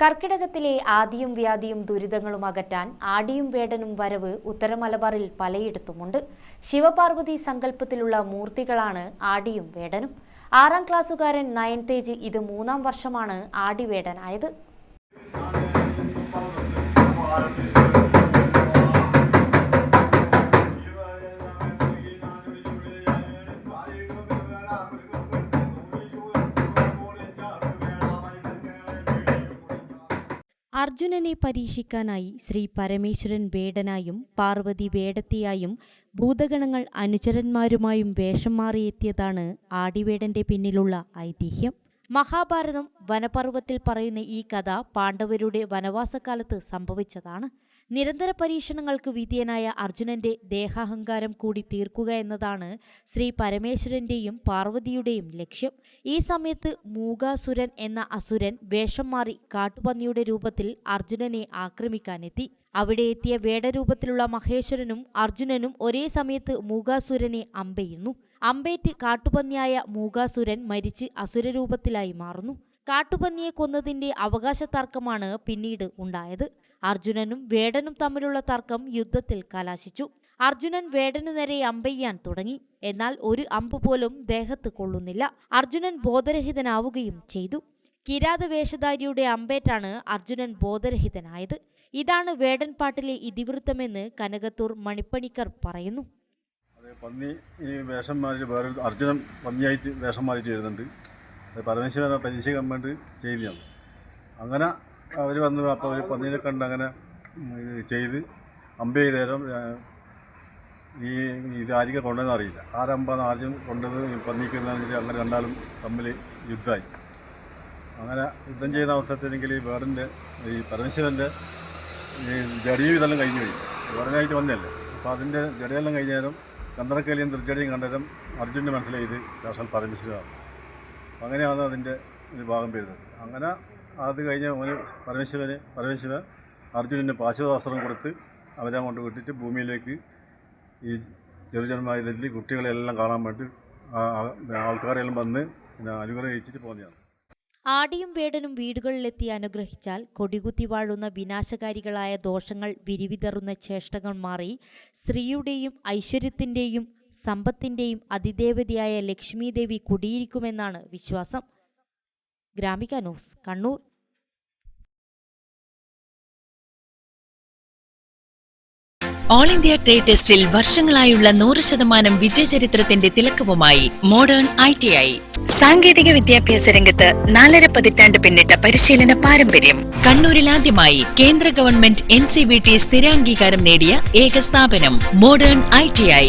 കർക്കിടകത്തിലെ ആദിയും വ്യാധിയും ദുരിതങ്ങളും അകറ്റാൻ ആടിയും വേടനും വരവ് ഉത്തരമലബാറിൽ പലയിടത്തുമുണ്ട്. ശിവപാർവതി സങ്കല്പത്തിലുള്ള മൂർത്തികളാണ് ആടിയും വേടനും. ആറാം ക്ലാസ്സുകാരൻ നയൻ തേജ് ഇത് മൂന്നാം വർഷമാണ് ആടിവേടനായത്. അർജുനനെ പരീക്ഷിക്കാനായി ശ്രീ പരമേശ്വരൻ വേടനായും പാർവതി വേടത്തിയായും ഭൂതഗണങ്ങൾ അനുചരന്മാരുമായും വേഷം മാറിയെത്തിയതാണ് ആടിവേടന്റെ പിന്നിലുള്ള ഐതിഹ്യം. മഹാഭാരതം വനപർവത്തിൽ പറയുന്ന ഈ കഥ പാണ്ഡവരുടെ വനവാസകാലത്ത് സംഭവിച്ചതാണ്. നിരന്തര പരീക്ഷണങ്ങൾക്ക് വിധേയനായ അർജുനന്റെ ദേഹാഹങ്കാരം കൂടി തീർക്കുക എന്നതാണ് ശ്രീ പരമേശ്വരന്റെയും പാർവതിയുടെയും ലക്ഷ്യം. ഈ സമയത്ത് മൂകാസുരൻ എന്ന അസുരൻ വേഷം മാറി കാട്ടുപന്നിയുടെ രൂപത്തിൽ അർജുനനെ ആക്രമിക്കാനെത്തി. അവിടെ എത്തിയ വേടരൂപത്തിലുള്ള മഹേശ്വരനും അർജുനനും ഒരേ സമയത്ത് മൂകാസുരനെ അമ്പെയ്യുന്നു. അമ്പേറ്റ് കാട്ടുപന്നിയായ മൂകാസുരൻ മരിച്ച് അസുരരൂപത്തിലായി മാറുന്നു. കാട്ടുപന്നിയെ കൊന്നതിന്റെ അവകാശ തർക്കമാണ് പിന്നീട് ഉണ്ടായത്. അർജുനനും വേടനും തമ്മിലുള്ള തർക്കം യുദ്ധത്തിൽ കലാശിച്ചു. അർജുനൻ വേടനു നേരെ അമ്പെയ്യാൻ തുടങ്ങി. എന്നാൽ ഒരു അമ്പ് പോലും ദേഹത്ത് കൊള്ളുന്നില്ല. അർജുനൻ ബോധരഹിതനാവുകയും ചെയ്തു. കിരാത വേഷധാരിയുടെ അമ്പേറ്റാണ് അർജുനൻ ബോധരഹിതനായത്. ഇതാണ് വേടൻ പാട്ടിലെ ഇതിവൃത്തമെന്ന് കനകത്തൂർ മണിപ്പണിക്കർ പറയുന്നു. പന്നി വേഷം മാറി വേറെ അർജുനൻ പന്നിയായിട്ട് വേഷം മാറിയിട്ട് വരുന്നുണ്ട്. അത് പരമേശ്വരനെ പരീക്ഷിക്കാൻ വേണ്ടി ചെയ്യുകയാണ്. അങ്ങനെ അവർ വന്ന് അപ്പോൾ അവർ പന്നീനെ കണ്ട് അങ്ങനെ ഇത് ചെയ്ത് അമ്പ ചെയ്ത നേരം ഈ ഇത് ആരിക്കും കൊണ്ടുവന്ന് അറിയില്ല. ആരമ്പാണ് ആദ്യം കൊണ്ടത് പന്നിക്കുന്നതെന്ന് വെച്ചാൽ അങ്ങനെ രണ്ടാളും തമ്മിൽ യുദ്ധമായി. അങ്ങനെ യുദ്ധം ചെയ്യുന്ന അവസരത്തിലെങ്കിൽ ഈ വേടന്റെ ഈ പരമേശ്വരന്റെ ഈ ജടിയും ഇതെല്ലാം കഴിഞ്ഞു പോയി. വേടനായിട്ട് വന്നതല്ലേ. അപ്പോൾ അതിന്റെ ജടിയെല്ലാം കഴിഞ്ഞ നേരം ചന്ദ്രക്കേലിയും തൃച്ചടിയും കണ്ടേരം അർജുന്റെ മനസ്സിലായി ഇത് സാക്ഷാൽ പരമേശ്വരനാണ്. അപ്പം അങ്ങനെയാണ് അതിന്റെ ഒരു ഭാഗം വരുന്നത്. അങ്ങനെ അത് കഴിഞ്ഞ് അവന് പരമേശ്വരന് പരമേശ്വരൻ അർജുനന് പാശുവസ്ത്രം കൊടുത്ത് അവരെ കൊണ്ട് വിട്ടിട്ട് ഭൂമിയിലേക്ക് ഈ ചെറുജന്മായതിൽ കുട്ടികളെല്ലാം കാണാൻ വേണ്ടി ആൾക്കാരെല്ലാം വന്ന് പിന്നെ അനുഗ്രഹിച്ചിട്ട് പോകുന്നതാണ് ആടിയും വേടനും വീടുകളിലെത്തി അനുഗ്രഹിച്ചാൽ കൊടികുത്തി വാഴുന്ന വിനാശകാരികളായ ദോഷങ്ങൾ വിരിവിതറുന്ന ചേഷ്ടകൾ മാറി സ്ത്രീയുടെയും ഐശ്വര്യത്തിന്റെയും സമ്പത്തിന്റെയും അതിദേവതയായ ലക്ഷ്മീദേവി കുടിയിരിക്കുമെന്നാണ് വിശ്വാസം. Gramika news Kannur. All India trade ടെസ്റ്റിൽ വർഷങ്ങളായുള്ള നൂറ് ശതമാനം വിജയചരിത്രത്തിന്റെ തിലക്കവുമായി മോഡേൺ ഐ ടി ഐ. സാങ്കേതിക വിദ്യാഭ്യാസ രംഗത്ത് നാലര പതിറ്റാണ്ട് പിന്നിട്ട പരിശീലന പാരമ്പര്യം. കണ്ണൂരിൽ ആദ്യമായി കേന്ദ്ര government N C B T സ്ഥിരാംഗീകാരം നേടിയ ഏക സ്ഥാപനം മോഡേൺ ഐ ടി ഐ.